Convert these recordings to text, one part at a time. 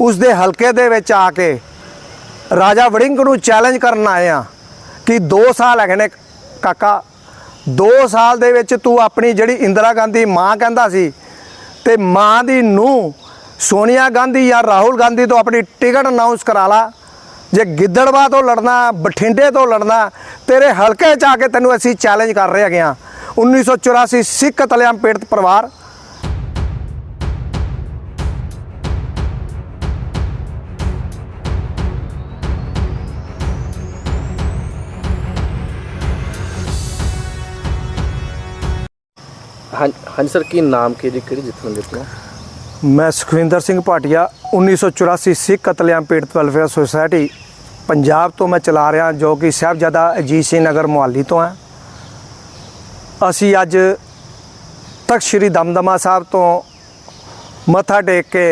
ਉਸ ਦੇ ਹਲਕੇ ਦੇ ਵਿੱਚ ਆ ਕੇ ਰਾਜਾ ਵੜਿੰਗ ਨੂੰ ਚੈਲੰਜ ਕਰਨ ਆਏ ਆ ਕਿ 2 ਸਾਲ ਹੈਗੇ ਨੇ ਕਾਕਾ 2 ਸਾਲ ਦੇ ਵਿੱਚ ਤੂੰ ਆਪਣੀ ਜਿਹੜੀ ਇੰਦਰਾ ਗਾਂਧੀ ਮਾਂ ਕਹਿੰਦਾ ਸੀ ਤੇ ਮਾਂ ਦੀ ਨੂੰ ਸੋਨੀਆ ਗਾਂਧੀ ਜਾਂ ਰਾਹੁਲ ਗਾਂਧੀ ਤੋਂ ਆਪਣੀ ਟਿਕਟ ਅਨਾਉਂਸ ਕਰਾ ਲਾ। ਜੇ ਗਿੱਦੜਵਾ ਤੋਂ ਲੜਨਾ, ਬਠਿੰਡੇ ਤੋਂ ਲੜਨਾ, ਤੇਰੇ ਹਲਕੇ 'ਚ ਆ ਕੇ ਤੈਨੂੰ ਅਸੀਂ ਚੈਲੰਜ ਕਰ ਰਹੇ ਹੈਗੇ ਆ। 1984 ਸਿੱਖ ਕਤਲੇਆਮ ਪੀੜਤ ਪਰਿਵਾਰ ਹਾਂਜੀ ਸਰ, ਕੀ ਨਾਮ ਕੀ ਜੀ? ਕਿਹੜੀ ਜਿੱਤਣ ਦਿੱਤੀ ਮੈਂ ਸੁਖਵਿੰਦਰ ਸਿੰਘ ਭਾਟੀਆ 1984 ਸਿੱਖ ਕਤਲੇਆਮ ਪੀੜਤ ਵੈਲਫੇਅਰ ਸੁਸਾਇਟੀ, ਪੰਜਾਬ ਤੋਂ ਮੈਂ ਚਲਾ ਰਿਹਾ, ਜੋ ਕਿ ਸਾਹਿਬਜ਼ਾਦਾ ਅਜੀਤ ਸਿੰਘ ਨਗਰ ਮੁਹਾਲੀ ਤੋਂ ਹੈ। ਅਸੀਂ ਅੱਜ ਤਖਤ ਸ੍ਰੀ ਦਮਦਮਾ ਸਾਹਿਬ ਤੋਂ ਮੱਥਾ ਟੇਕ ਕੇ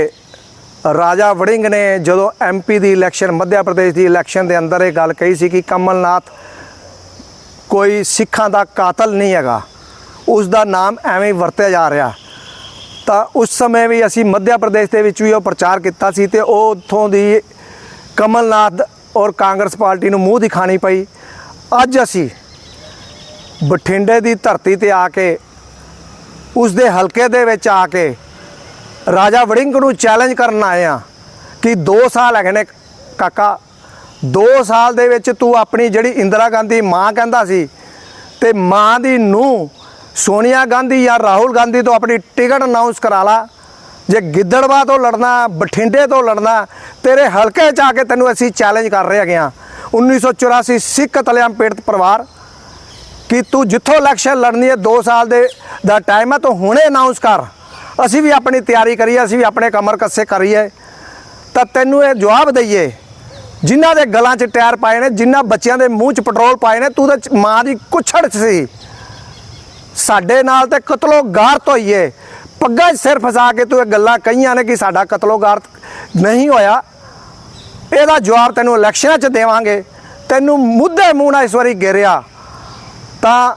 ਰਾਜਾ ਵੜਿੰਗ ਨੇ ਜਦੋਂ ਐਮਪੀ ਦੀ ਇਲੈਕਸ਼ਨ ਮੱਧ ਪ੍ਰਦੇਸ਼ ਦੀ ਇਲੈਕਸ਼ਨ ਦੇ ਅੰਦਰ ਇਹ ਗੱਲ ਕਹੀ ਸੀ ਕਿ ਕਮਲਨਾਥ ਕੋਈ ਸਿੱਖਾਂ ਦਾ ਕਾਤਲ ਨਹੀਂ ਹੈਗਾ। ਉਸ ਦਾ ਨਾਮ ਐਵੇਂ ਹੀ ਵਰਤਿਆ ਜਾ ਰਿਹਾ। ਤਾਂ ਉਸ ਸਮੇਂ ਵੀ ਅਸੀਂ ਮੱਧ ਪ੍ਰਦੇਸ਼ ਦੇ ਵਿੱਚ ਵੀ ਉਹ ਪ੍ਰਚਾਰ ਕੀਤਾ ਸੀ ਤੇ ਉਹ ਉੱਥੋਂ ਦੀ ਕਮਲਨਾਥ ਔਰ ਕਾਂਗਰਸ ਪਾਰਟੀ ਨੂੰ ਮੂੰਹ ਦਿਖਾਣੀ ਪਈ। ਅੱਜ ਅਸੀਂ ਬਠਿੰਡੇ ਦੀ ਧਰਤੀ ਤੇ ਆ ਕੇ ਉਸ ਦੇ ਹਲਕੇ ਦੇ ਵਿੱਚ ਆ ਕੇ ਰਾਜਾ ਵੜਿੰਗ ਨੂੰ ਚੈਲੰਜ ਕਰਨ ਆਏ ਆ ਕਿ 2 ਸਾਲ ਹੈਗੇ ਨੇ ਕਾਕਾ 2 ਸਾਲ ਦੇ ਵਿੱਚ ਤੂੰ ਆਪਣੀ ਜਿਹੜੀ ਇੰਦਰਾ ਗਾਂਧੀ ਮਾਂ ਕਹਿੰਦਾ ਸੀ ਤੇ ਮਾਂ ਦੀ ਨੂੰ ਸੋਨੀਆ ਗਾਂਧੀ ਜਾਂ ਰਾਹੁਲ ਗਾਂਧੀ ਤੋਂ ਆਪਣੀ ਟਿਕਟ ਅਨਾਉਂਸ ਕਰਾ ਲਾ। ਜੇ ਗਿੱਦੜਵਾ ਤੋਂ ਲੜਨਾ, ਬਠਿੰਡੇ ਤੋਂ ਲੜਨਾ, ਤੇਰੇ ਹਲਕੇ 'ਚ ਆ ਕੇ ਤੈਨੂੰ ਅਸੀਂ ਚੈਲੰਜ ਕਰ ਰਹੇ ਹੈਗੇ ਆ 1984 ਸਿੱਖ ਕਤਲੇਆਮ ਪੀੜਤ ਪਰਿਵਾਰ, ਕਿ ਤੂੰ ਜਿੱਥੋਂ ਇਲੈਕਸ਼ਨ ਲੜਨੀ ਹੈ 2 ਸਾਲ ਦੇ, ਦਾ ਟਾਈਮ ਹੈ, ਤੂੰ ਹੁਣੇ ਅਨਾਉਂਸ ਕਰ। ਅਸੀਂ ਵੀ ਆਪਣੀ ਤਿਆਰੀ ਕਰੀਏ, ਅਸੀਂ ਵੀ ਆਪਣੇ ਕਮਰ ਕੱਸੇ ਕਰੀਏ। ਤਾਂ ਤੈਨੂੰ ਇਹ ਜਵਾਬ ਦਈਏ, ਜਿਨ੍ਹਾਂ ਦੇ ਗਲਾਂ 'ਚ ਟਾਇਰ ਪਾਏ ਨੇ, ਜਿਨ੍ਹਾਂ ਬੱਚਿਆਂ ਦੇ ਮੂੰਹ 'ਚ ਪੈਟਰੋਲ ਪਾਏ ਨੇ, ਤੂੰ ਤਾਂ ਮਾਂ ਦੀ ਕੁੱਛੜ 'ਚ ਸੀ। ਸਾਡੇ ਨਾਲ ਤੇ ਕਤਲੋ ਗਾਰਤ ਹੋਈਏ ਪੱਗਾਂ 'ਚ ਸਿਰ ਫਸਾ ਕੇ ਤੂੰ ਇਹ ਗੱਲਾਂ ਕਹੀਆਂ ਨੇ ਕਿ ਸਾਡਾ ਕਤਲੋ ਗਾਰਤ ਨਹੀਂ ਹੋਇਆ। ਇਹਦਾ ਜਵਾਬ ਤੈਨੂੰ ਇਲੈਕਸ਼ਨਾਂ 'ਚ ਦੇਵਾਂਗੇ। ਤੈਨੂੰ ਮੁੱਦੇ ਮੂੰਹ ਨਾਲ ਇਸ ਵਾਰੀ ਘੇਰਿਆ ਤਾਂ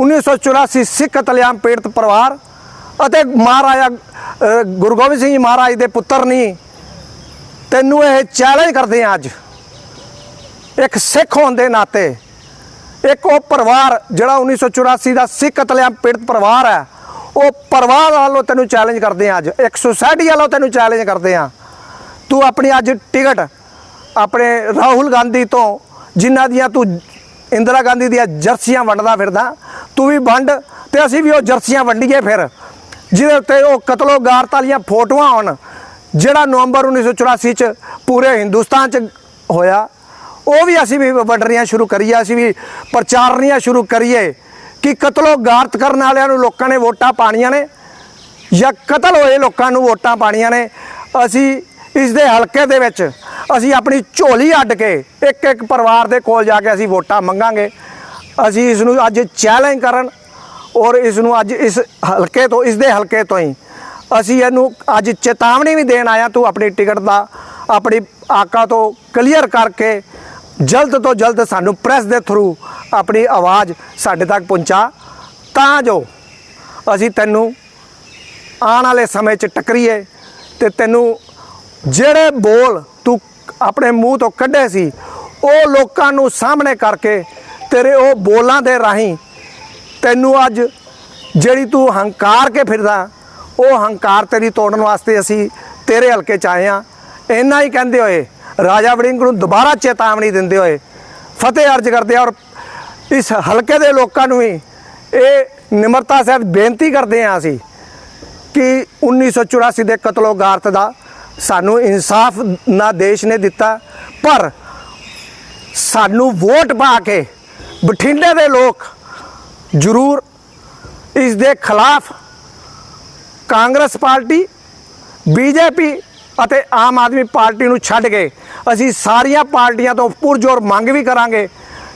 1984 ਸਿੱਖ ਕਤਲੇਆਮ ਪੀੜਤ ਪਰਿਵਾਰ ਅਤੇ ਮਹਾਰਾਜਾ ਅ, ਗੁਰੂ ਗੋਬਿੰਦ ਸਿੰਘ ਮਹਾਰਾਜ ਦੇ ਪੁੱਤਰ ਨਹੀਂ ਤੈਨੂੰ ਇਹ ਚੈਲੰਜ ਕਰਦੇ ਆ ਅੱਜ। ਇੱਕ ਸਿੱਖ ਹੋਣ ਦੇ ਨਾਤੇ ਇੱਕ ਉਹ ਪਰਿਵਾਰ ਜਿਹੜਾ 1984 ਦਾ ਸਿੱਖ ਕਤਲੇਆਮ ਪੀੜਤ ਪਰਿਵਾਰ ਹੈ, ਉਹ ਪਰਿਵਾਰ ਵੱਲੋਂ ਤੈਨੂੰ ਚੈਲੰਜ ਕਰਦੇ ਆ ਅੱਜ, ਇੱਕ ਸੁਸਾਇਟੀ ਵੱਲੋਂ ਤੈਨੂੰ ਚੈਲੰਜ ਕਰਦੇ ਆ ਤੂੰ ਆਪਣੀ ਅੱਜ ਟਿਕਟ ਆਪਣੇ ਰਾਹੁਲ ਗਾਂਧੀ ਤੋਂ ਜਿਨ੍ਹਾਂ ਦੀਆਂ ਤੂੰ ਇੰਦਰਾ ਗਾਂਧੀ ਦੀਆਂ ਜਰਸੀਆਂ ਵੰਡਦਾ ਫਿਰਦਾ, ਤੂੰ ਵੀ ਵੰਡ ਤੇ ਅਸੀਂ ਵੀ ਉਹ ਜਰਸੀਆਂ ਵੰਡੀਏ ਫਿਰ, ਜਿਹਦੇ ਉੱਤੇ ਉਹ ਕਤਲੋ ਗਾਰਤ ਵਾਲੀਆਂ ਫੋਟੋਆਂ ਆਉਣ ਜਿਹੜਾ ਨਵੰਬਰ 1984 ਚ ਪੂਰੇ ਹਿੰਦੁਸਤਾਨ ਚ ਹੋਇਆ। ਉਹ ਵੀ ਅਸੀਂ ਵੀ ਵੰਡਣੀਆਂ ਸ਼ੁਰੂ ਕਰੀਏ, ਅਸੀਂ ਵੀ ਪ੍ਰਚਾਰਨੀਆਂ ਸ਼ੁਰੂ ਕਰੀਏ ਕਿ ਕਤਲੋ ਗਾਰਤ ਕਰਨ ਵਾਲਿਆਂ ਨੂੰ ਲੋਕਾਂ ਨੇ ਵੋਟਾਂ ਪਾਣੀਆਂ ਨੇ ਜਾਂ ਕਤਲ ਹੋਏ ਲੋਕਾਂ ਨੂੰ ਵੋਟਾਂ ਪਾਣੀਆਂ ਨੇ। ਅਸੀਂ ਇਸ ਦੇ ਹਲਕੇ ਦੇ ਵਿੱਚ ਅਸੀਂ ਆਪਣੀ ਝੋਲੀ ਅੱਡ ਕੇ ਇੱਕ ਇੱਕ ਪਰਿਵਾਰ ਦੇ ਕੋਲ ਜਾ ਕੇ ਅਸੀਂ ਵੋਟਾਂ ਮੰਗਾਂਗੇ। ਅਸੀਂ ਇਸ ਨੂੰ ਅੱਜ ਚੈਲੰਜ ਕਰਨ ਔਰ ਇਸ ਨੂੰ ਅੱਜ ਇਸ ਹਲਕੇ ਤੋਂ ਇਸ ਦੇ ਹਲਕੇ ਤੋਂ ਹੀ ਅਸੀਂ ਇਹਨੂੰ ਅੱਜ ਚੇਤਾਵਨੀ ਵੀ ਦੇਣ ਆਇਆ ਤੂੰ ਆਪਣੀ ਟਿਕਟ ਦਾ, ਆਪਣੀ ਆਕਾ ਤੋਂ ਕਲੀਅਰ ਕਰਕੇ ਜਲਦ ਤੋਂ ਜਲਦ ਸਾਨੂੰ ਪ੍ਰੈਸ ਦੇ ਥਰੂ ਆਪਣੀ ਆਵਾਜ਼ ਸਾਡੇ ਤੱਕ ਪਹੁੰਚਾ। ਤਾਂ ਜੋ ਅਸੀਂ ਤੈਨੂੰ ਆਉਣ ਵਾਲੇ ਸਮੇਂ 'ਚ ਟੱਕਰੀਏ ਤੇ ਤੈਨੂੰ ਜਿਹੜੇ ਬੋਲ ਤੂੰ ਆਪਣੇ ਮੂੰਹ ਤੋਂ ਕੱਢੇ ਸੀ, ਉਹ ਲੋਕਾਂ ਨੂੰ ਸਾਹਮਣੇ ਕਰਕੇ ਤੇਰੇ ਉਹ ਬੋਲਾਂ ਦੇ ਰਾਹੀਂ ਤੈਨੂੰ ਅੱਜ ਜਿਹੜੀ ਤੂੰ ਹੰਕਾਰ ਕੇ ਫਿਰਦਾ, ਉਹ ਹੰਕਾਰ ਤੇਰੀ ਤੋੜਨ ਵਾਸਤੇ ਅਸੀਂ ਤੇਰੇ ਹਲਕੇ ਚ ਆਏ ਆ ਇੰਨਾ ਹੀ ਕਹਿੰਦੇ ਹੋਏ ਰਾਜਾ ਵੜਿੰਗ ਨੂੰ ਦੁਬਾਰਾ ਚੇਤਾਵਨੀ ਦਿੰਦੇ ਹੋਏ ਫਤਿਹ ਅਰਜ ਕਰਦੇ ਆ ਔਰ ਇਸ ਹਲਕੇ ਦੇ ਲੋਕਾਂ ਨੂੰ ਵੀ ਇਹ ਨਿਮਰਤਾ ਸਾਹਿਬ ਬੇਨਤੀ ਕਰਦੇ ਆ ਅਸੀਂ ਕਿ 1984 ਦੇ ਕਤਲੋਗਾਰਤ ਦਾ ਸਾਨੂੰ ਇਨਸਾਫ ਨਾ ਦੇਸ਼ ਨੇ ਦਿੱਤਾ, ਪਰ ਸਾਨੂੰ ਵੋਟ ਪਾ ਕੇ ਬਠਿੰਡੇ ਦੇ ਲੋਕ ਜ਼ਰੂਰ ਇਸ ਦੇ ਖਿਲਾਫ ਕਾਂਗਰਸ ਪਾਰਟੀ, ਬੀਜੇਪੀ ਅਤੇ ਆਮ ਆਦਮੀ ਪਾਰਟੀ ਨੂੰ ਛੱਡ ਕੇ ਅਸੀਂ ਸਾਰੀਆਂ ਪਾਰਟੀਆਂ ਤੋਂ ਪੁਰਜੋਰ ਮੰਗ ਵੀ ਕਰਾਂਗੇ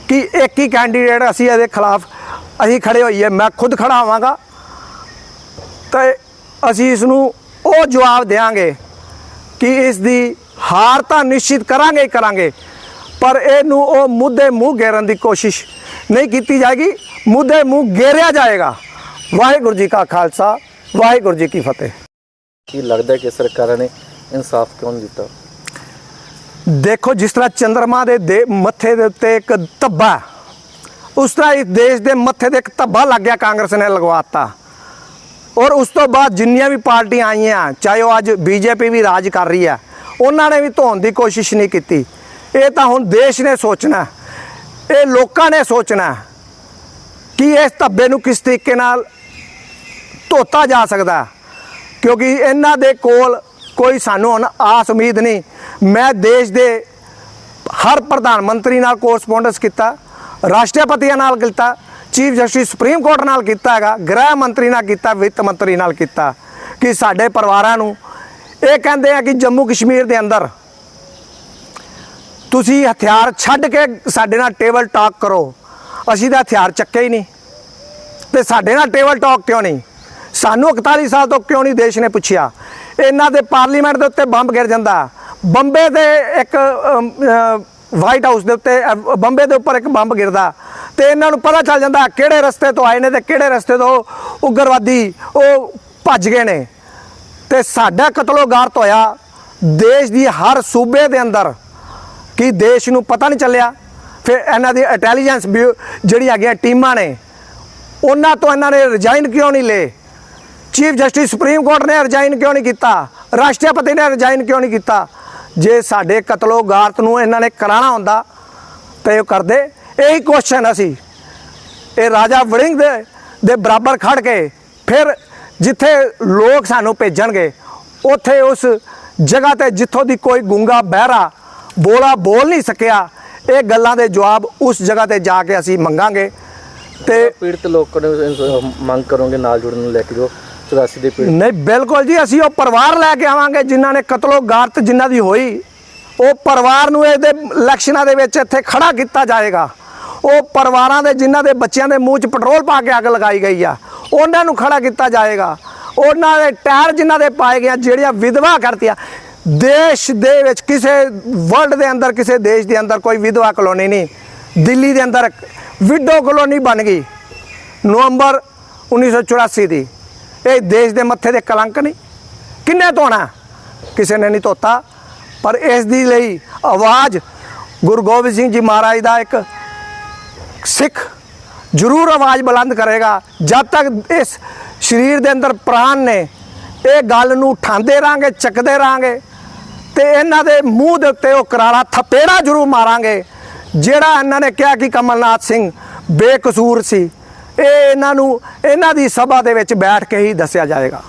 ਕਿ ਇੱਕ ਹੀ ਕੈਂਡੀਡੇਟ ਅਸੀਂ ਇਹਦੇ ਖਿਲਾਫ ਅਸੀਂ ਖੜੇ ਹੋਈਏ। ਮੈਂ ਖੁਦ ਖੜਾ ਹੋਵਾਂਗਾ। ਤੇ ਅਸੀਂ ਇਸ ਨੂੰ ਉਹ ਜਵਾਬ ਦੇਵਾਂਗੇ ਕਿ ਇਸ ਦੀ ਹਾਰ ਤਾਂ ਨਿਸ਼ਚਿਤ ਕਰਾਂਗੇ ਹੀ ਕਰਾਂਗੇ, ਪਰ ਇਹਨੂੰ ਉਹ ਮੁੱਦੇ ਮੂੰਹ ਗੇਰਨ ਦੀ ਕੋਸ਼ਿਸ਼ ਨਹੀਂ ਕੀਤੀ ਜਾਏਗੀ। ਮੁੱਦੇ ਮੂੰਹ ਗੇਰਿਆ ਜਾਏਗਾ। ਵਾਹਿਗੁਰੂ ਜੀ ਕਾ ਖਾਲਸਾ, ਵਾਹਿਗੁਰੂ ਜੀ ਕੀ ਫਤਿਹ। ਕੀ ਲੱਗਦਾ ਕਿ ਸਰਕਾਰਾਂ ਨੇ ਇਨਸਾਫ ਕਿਉਂ ਨਹੀਂ ਦਿੱਤਾ? ਦੇਖੋ, ਜਿਸ ਤਰ੍ਹਾਂ ਚੰਦਰਮਾ ਦੇ ਦੇ ਮੱਥੇ ਦੇ ਉੱਤੇ ਇੱਕ ਧੱਬਾ ਉਸ ਤਰ੍ਹਾਂ ਇਸ ਦੇਸ਼ ਦੇ ਮੱਥੇ ਤੇ ਇੱਕ ਧੱਬਾ ਲੱਗ ਗਿਆ, ਕਾਂਗਰਸ ਨੇ ਲਗਵਾਤਾ। ਔਰ ਉਸ ਤੋਂ ਬਾਅਦ ਜਿੰਨੀਆਂ ਵੀ ਪਾਰਟੀਆਂ ਆਈਆਂ, ਚਾਹੇ ਉਹ ਅੱਜ ਬੀਜੇਪੀ ਵੀ ਰਾਜ ਕਰ ਰਹੀ ਹੈ, ਉਹਨਾਂ ਨੇ ਵੀ ਧੋਣ ਦੀ ਕੋਸ਼ਿਸ਼ ਨਹੀਂ ਕੀਤੀ। ਇਹ ਤਾਂ ਹੁਣ ਦੇਸ਼ ਨੇ ਸੋਚਣਾ ਇਹ ਲੋਕਾਂ ਨੇ ਸੋਚਣਾ ਕਿ ਇਸ ਧੱਬੇ ਨੂੰ ਕਿਸ ਤਰੀਕੇ ਨਾਲ ਧੋਤਾ ਜਾ ਸਕਦਾ ਕਿਉਂਕਿ ਇਹਨਾਂ ਦੇ ਕੋਲ ਕੋਈ ਸਾਨੂੰ ਹੁਣ ਆਸ ਉਮੀਦ ਨਹੀਂ। ਮੈਂ ਦੇਸ਼ ਦੇ ਹਰ ਪ੍ਰਧਾਨ ਮੰਤਰੀ ਨਾਲ ਕੋਰਸਪੋਂਡੈਂਸ ਕੀਤਾ, ਰਾਸ਼ਟਰਪਤੀਆਂ ਨਾਲ ਕੀਤਾ ਚੀਫ ਜਸਟਿਸ ਸੁਪਰੀਮ ਕੋਰਟ ਨਾਲ ਕੀਤਾ ਹੈਗਾ, ਗ੍ਰਹਿ ਮੰਤਰੀ ਨਾਲ ਕੀਤਾ, ਵਿੱਤ ਮੰਤਰੀ ਨਾਲ ਕੀਤਾ। ਕਿ ਸਾਡੇ ਪਰਿਵਾਰਾਂ ਨੂੰ ਇਹ ਕਹਿੰਦੇ ਆ ਕਿ ਜੰਮੂ ਕਸ਼ਮੀਰ ਦੇ ਅੰਦਰ ਤੁਸੀਂ ਹਥਿਆਰ ਛੱਡ ਕੇ ਸਾਡੇ ਨਾਲ ਟੇਬਲ ਟਾਕ ਕਰੋ। ਅਸੀਂ ਤਾਂ ਹਥਿਆਰ ਚੱਕੇ ਹੀ ਨਹੀਂ। ਤੇ ਸਾਡੇ ਨਾਲ ਟੇਬਲ ਟਾਕ ਕਿਉਂ ਨਹੀਂ? ਸਾਨੂੰ 41 ਸਾਲ ਤੋਂ ਕਿਉਂ ਨਹੀਂ ਦੇਸ਼ ਨੇ ਪੁੱਛਿਆ? ਇਹਨਾਂ ਦੇ ਪਾਰਲੀਮੈਂਟ ਦੇ ਉੱਤੇ ਬੰਬ ਗਿਰ ਜਾਂਦਾ। ਬੰਬੇ ਦੇ ਇੱਕ ਵਾਈਟ ਹਾਊਸ ਦੇ ਉੱਤੇ ਬੰਬੇ ਦੇ ਉੱਪਰ ਇੱਕ ਬੰਬ ਗਿਰਦਾ। ਤੇ ਇਹਨਾਂ ਨੂੰ ਪਤਾ ਚੱਲ ਜਾਂਦਾ ਕਿਹੜੇ ਰਸਤੇ ਤੋਂ ਆਏ ਨੇ ਤੇ ਕਿਹੜੇ ਰਸਤੇ ਤੋਂ ਉਗਰਵਾਦੀ ਉਹ ਭੱਜ ਗਏ ਨੇ। ਤੇ ਸਾਡਾ ਕਤਲੋਗਾਰਤ ਹੋਇਆ ਦੇਸ਼ ਦੀ ਹਰ ਸੂਬੇ ਦੇ ਅੰਦਰ ਕਿ ਦੇਸ਼ ਨੂੰ ਪਤਾ ਨਹੀਂ ਚੱਲਿਆ। ਫਿਰ ਇਹਨਾਂ ਦੀ ਇੰਟੈਲੀਜੈਂਸ ਜਿਹੜੀ ਹੈਗੀਆਂ ਟੀਮਾਂ ਨੇ, ਉਹਨਾਂ ਤੋਂ ਇਹਨਾਂ ਨੇ ਰਿਜ਼ਾਈਨ ਕਿਉਂ ਨਹੀਂ ਲਏ? ਚੀਫ ਜਸਟਿਸ ਸੁਪਰੀਮ ਕੋਰਟ ਨੇ ਰਿਜ਼ਾਈਨ ਕਿਉਂ ਨਹੀਂ ਕੀਤਾ? ਰਾਸ਼ਟਰਪਤੀ ਨੇ ਰਿਜ਼ਾਈਨ ਕਿਉਂ ਨਹੀਂ ਕੀਤਾ? ਜੇ ਸਾਡੇ ਕਤਲੋ ਗਾਰਤ ਨੂੰ ਇਹਨਾਂ ਨੇ ਕਰਾਣਾ ਹੁੰਦਾ, ਤੇ ਉਹ ਕਰਦੇ। ਇਹੀ ਕੁਐਸਚਨ ਅਸੀਂ। ਇਹ ਰਾਜਾ ਵੜਿੰਗ ਦੇ ਦੇ ਬਰਾਬਰ ਖੜ ਕੇ ਫਿਰ ਜਿੱਥੇ ਲੋਕ ਸਾਨੂੰ ਭੇਜਣਗੇ, ਉੱਥੇ ਉਸ ਜਗ੍ਹਾ ਤੇ ਜਿੱਥੋਂ ਦੀ ਕੋਈ ਗੁੰਗਾ, ਬਹਿਰਾ, ਬੋਲਾ ਬੋਲ ਨਹੀਂ ਸਕਿਆ, ਇਹ ਗੱਲਾਂ ਦੇ ਜਵਾਬ ਉਸ ਜਗ੍ਹਾ ਤੇ ਜਾ ਕੇ ਅਸੀਂ ਮੰਗਾਂਗੇ। ਤੇ ਪੀੜਤ ਲੋਕਾਂ ਨੂੰ ਮੰਗ ਕਰੋਗੇ, ਨਾਲ ਜੁੜਨ ਨੂੰ ਲੈ ਕੇ ਜੋ 84 ਦੇ ਪੀੜਤ ਨਹੀਂ, ਬਿਲਕੁਲ ਜੀ, ਅਸੀਂ ਉਹ ਪਰਿਵਾਰ ਲੈ ਕੇ ਆਵਾਂਗੇ, ਜਿਨ੍ਹਾਂ ਨੇ ਕਤਲੋ ਗਾਰਤ ਜਿਨ੍ਹਾਂ ਦੀ ਹੋਈ। ਉਹ ਪਰਿਵਾਰ ਨੂੰ ਇਹਦੇ ਇਲੈਕਸ਼ਨਾਂ ਦੇ ਵਿੱਚ ਇੱਥੇ ਖੜਾ ਕੀਤਾ ਜਾਏਗਾ। ਉਹ ਪਰਿਵਾਰਾਂ ਦੇ, ਜਿਨ੍ਹਾਂ ਦੇ ਬੱਚਿਆਂ ਦੇ ਮੂੰਹ 'ਚ ਪੈਟਰੋਲ ਪਾ ਕੇ ਅੱਗ ਲਗਾਈ ਗਈ ਆ, ਉਹਨਾਂ ਨੂੰ ਖੜਾ ਕੀਤਾ ਜਾਏਗਾ। ਉਹਨਾਂ ਦੇ ਟਾਇਰ ਜਿਨ੍ਹਾਂ ਦੇ ਪਾਏ ਗਏ ਜਿਹੜੀਆਂ ਵਿਧਵਾ ਕਰਤੀਆਂ, ਦੇਸ਼ ਦੇ ਵਿੱਚ ਕਿਸੇ ਵਰਲਡ ਦੇ ਅੰਦਰ, ਕਿਸੇ ਦੇਸ਼ ਦੇ ਅੰਦਰ ਕੋਈ ਵਿਧਵਾ ਕਲੋਨੀ ਨਹੀਂ। ਦਿੱਲੀ ਦੇ ਅੰਦਰ ਵਿਡੋ ਕਲੋਨੀ ਬਣ ਗਈ, ਨਵੰਬਰ 1984 ਦੀ। ਇਹ ਦੇਸ਼ ਦੇ ਮੱਥੇ ਦੇ ਕਲੰਕ ਨਹੀਂ। ਕਿੰਨੇ ਧੋਣਾ? ਕਿਸੇ ਨੇ ਨਹੀਂ ਧੋਤਾ। ਪਰ ਇਸ ਦੀ ਲਈ ਆਵਾਜ਼ ਗੁਰੂ ਗੋਬਿੰਦ ਸਿੰਘ ਜੀ ਮਹਾਰਾਜ ਦਾ ਇੱਕ ਸਿੱਖ ਜ਼ਰੂਰ ਆਵਾਜ਼ ਬੁਲੰਦ ਕਰੇਗਾ। ਜਦ ਤੱਕ ਇਸ ਸਰੀਰ ਦੇ ਅੰਦਰ ਪ੍ਰਾਣ ਨੇ ਇਹ ਗੱਲ ਨੂੰ ਉਠਾਉਂਦੇ ਰਾਂਗੇ, ਚੱਕਦੇ ਰਾਂਗੇ ਤੇ ਇਹਨਾਂ ਦੇ ਮੂੰਹ ਦੇ ਉੱਤੇ ਉਹ ਕਰਾਰਾ ਥਪੇੜਾ ਜ਼ਰੂਰ ਮਾਰਾਂਗੇ। ਜਿਹੜਾ ਇਹਨਾਂ ਨੇ ਕਿਹਾ ਕਿ ਕਮਲਨਾਥ ਸਿੰਘ ਬੇਕਸੂਰ ਸੀ। ਇਹ ਇਹਨਾਂ ਨੂੰ ਇਹਨਾਂ ਦੀ ਸਭਾ ਦੇ ਵਿੱਚ ਬੈਠ ਕੇ ਹੀ ਦੱਸਿਆ ਜਾਏਗਾ।